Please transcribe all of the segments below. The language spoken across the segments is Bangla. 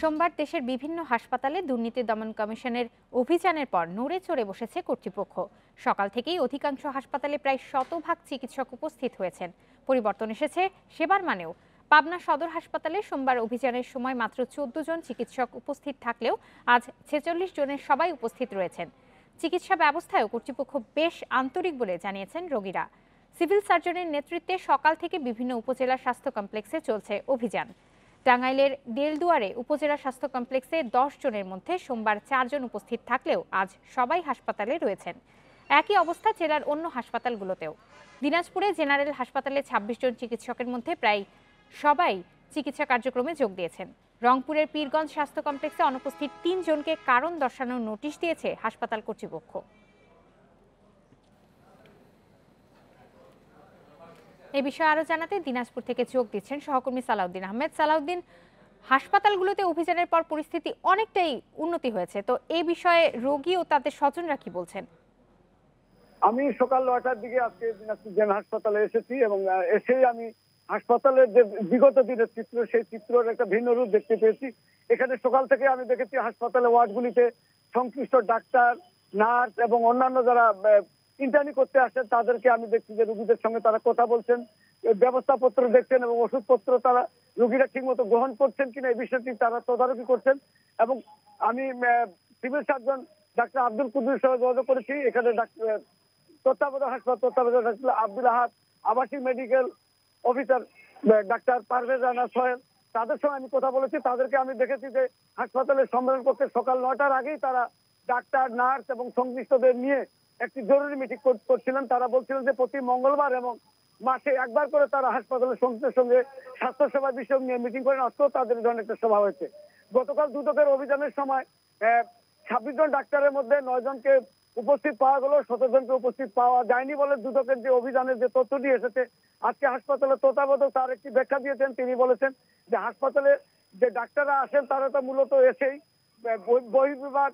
সোমবার দেশের বিভিন্ন হাসপাতালে দুর্নীতি দমন কমিশনের অভিযানের পর নড়ে চড়ে বসেছে কর্তৃপক্ষ। সকাল থেকেই অধিকাংশ হাসপাতালে প্রায় শতভাগ চিকিৎসক উপস্থিত হয়েছেন। পরিবর্তন এসেছে সেবার মানেও। পাবনা সদর হাসপাতালে সোমবার অভিযানের সময় মাত্র চোদ্দ জন চিকিৎসক উপস্থিত থাকলেও আজ ছেচল্লিশ জনের সবাই উপস্থিত রয়েছেন। চিকিৎসা ব্যবস্থায়ও কর্তৃপক্ষ বেশ আন্তরিক বলে জানিয়েছেন রোগীরা। সিভিল সার্জনের নেতৃত্বে সকাল থেকে বিভিন্ন উপজেলা স্বাস্থ্য কমপ্লেক্সে চলছে অভিযান। টাঙ্গাইলের দেলদুয়ারে উপজেলা স্বাস্থ্য কমপ্লেক্সে দশ জনের মধ্যে সোমবার চারজন উপস্থিত থাকলেও আজ সবাই হাসপাতালে রয়েছেন। একই অবস্থা জেলার অন্য হাসপাতালগুলোতেও। দিনাজপুরে জেনারেল হাসপাতালে ২৬ জন চিকিৎসকের মধ্যে প্রায় সবাই চিকিৎসা কার্যক্রমে যোগ দিয়েছেন। রংপুরের পীরগঞ্জ স্বাস্থ্য কমপ্লেক্সে অনুপস্থিত তিনজনকে কারণ দর্শানোর নোটিশ দিয়েছে হাসপাতাল কর্তৃপক্ষ। এই বিষয়ে আরও জানাতে দিনাজপুর থেকে যোগ দিচ্ছেন সহকর্মী সালাউদ্দিন আহমেদ। সালাউদ্দিন, হাসপাতালগুলোতে অভিযানের পর পরিস্থিতি অনেকটাই উন্নতি হয়েছে। তো এই বিষয়ে রোগী ও তাদের স্বজনরা কি বলছেন? আমি সকাল নয়টার দিকে আজকে দিনাজপুর জেলা হাসপাতালে এসেছি এবং এসেই আমি হাসপাতালের যে বিগত দিনের চিত্র, সেই চিত্রের একটা ভিন্ন রূপ দেখতে পেয়েছি। এখানে সকাল থেকে আমি দেখেছি হাসপাতালে ওয়ার্ডগুলিতে সংশ্লিষ্ট ডাক্তার, নার্স এবং অন্যান্য যারা ইন্টার্নি করতে আসেন, তাদেরকে আমি দেখছি যে রুগীদের সঙ্গে তারা কথা বলছেন ব্যবস্থাপত্র দেখছেন এবং ওষুধপত্র তারা রুগীরা ঠিকমতো গ্রহণ করছেন কিনা এই বিষয়টি তারা তদারকি করছেন এবং আমি civil surgeon doctor Abdul Kuddur সঙ্গে যোগাযোগ করেছি। এখানে তত্ত্বাবধায়ক হাসপাতাল তত্ত্বাবধায়ক হাসপাতাল আব্দুল আহাদ, আবাসিক medical officer doctor Parvez Rana Sohel, তাদের সঙ্গে আমি কথা বলেছি। তাদেরকে আমি দেখেছি যে হাসপাতালের সম্মেলন করতে সকাল নটার আগেই তারা ডাক্তার, নার্স এবং সংশ্লিষ্টদের নিয়ে একটি জরুরি মিটিং করছিলেন তারা বলছিলেন যে প্রতি মঙ্গলবার এবং মাসে একবার করে তারা হাসপাতালের সঙ্গে সঙ্গে স্বাস্থ্যসেবা বিষয় নিয়ে মিটিং করেন। আজকেও তাদের ধরনের একটা সভা হয়েছে। গতকাল দুদকের অভিযানের সময় ছাব্বিশ জন ডাক্তারের মধ্যে নয় জনকে উপস্থিত পাওয়া গেল। সতেরো জনকে উপস্থিত পাওয়া যায়নি বলে দুদকের যে অভিযানের যে তথ্যটি এসেছে, আজকে হাসপাতালে তত্ত্বাবধায়ক তার একটি ব্যাখ্যা দিয়েছেন। তিনি বলেছেন যে হাসপাতালে যে ডাক্তাররা আসেন, তারা তো মূলত এসেই বহির্বিভাগ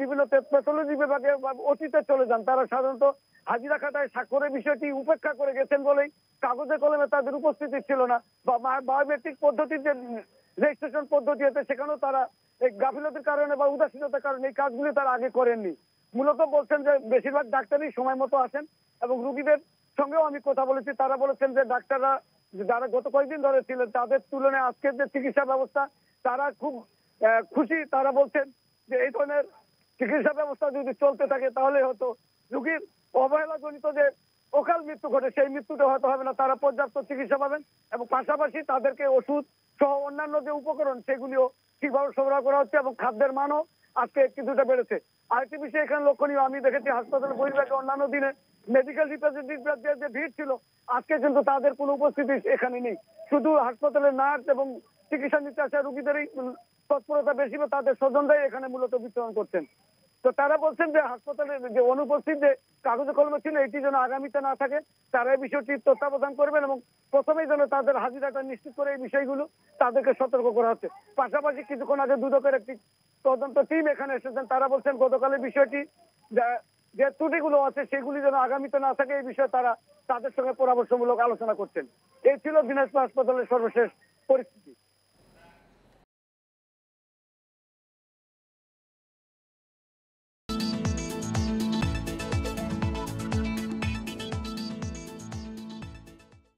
বিভিন্ন প্যাথোলজি বিভাগে অতীতে চলে যান। তারা সাধারণত হাজিরা খাতায় স্বাক্ষরের বিষয়টি উপেক্ষা করে গেছেন বলেই কাগজে কলমে তাদের উপস্থিতি ছিল না বা বায়োমেট্রিক পদ্ধতির যে রেজিস্ট্রেশন পদ্ধতি আছে, সেখানেও তারা এই গাফিলতির কারণে বা উদাসীনতার কারণে এই কাজগুলি তারা আগে করেননি। মূলত বলছেন যে বেশিরভাগ ডাক্তারই সময় মতো আসেন এবং রুগীদের সঙ্গেও আমি কথা বলেছি। তারা বলেছেন যে ডাক্তাররা যারা গত কয়েকদিন ধরে ছিলেন, তাদের তুলনায় আজকের যে চিকিৎসা ব্যবস্থা, তারা খুব খুশি। তারা বলছেন যে এই ধরনের চিকিৎসা ব্যবস্থা যদি চলতে থাকে, তাহলে হয়তো রুগীর অবহেলাজনিত যে অকাল মৃত্যু ঘটে, সেই মৃত্যুটা হয়তো হবে না। তারা পর্যাপ্ত চিকিৎসা পাবেন এবং পাশাপাশি তাদেরকে ওষুধ সহ অন্যান্য যে উপকরণ, সেগুলিও ঠিকভাবে সরবরাহ করা হচ্ছে এবং খাদ্যের মানও আজকে কিছুটা বেড়েছে। আরেকটি বিষয় এখানে লক্ষণীয়, আমি দেখেছি হাসপাতালের পরিবেশে অন্যান্য দিনে মেডিকেল রিপ্রেজেন্টেটিভদের যে ভিড় ছিল, আজকে কিন্তু তাদের কোনো উপস্থিতি এখানে নেই। শুধু হাসপাতালের নার্স এবং চিকিৎসা নিতে আসা রুগীদেরই তৎপরতা বেশি বা তাদের স্বজনরাই এখানে মূলত বিতরণ করছেন। তো তারা বলছেন যে হাসপাতালের যে অনুপস্থিত যে কাগজে কলমে ছিল, এটি যেন আগামীতে না থাকে, তারা এই বিষয়টি তত্ত্বাবধান করবেন এবং প্রথমেই যেন তাদের হাজিরাটা নিশ্চিত করে এই বিষয়গুলো তাদেরকে সতর্ক করা হচ্ছে। পাশাপাশি কিছুক্ষণ আগে দুদকের একটি তদন্ত টিম এখানে এসেছেন, তারা বলছেন গতকালের বিষয়টি যে ত্রুটিগুলো আছে, সেগুলি যেন আগামীতে না থাকে, এই বিষয়ে তারা তাদের সঙ্গে পরামর্শমূলক আলোচনা করছেন। এই ছিল দিনাজপুর হাসপাতালের সর্বশেষ পরিস্থিতি।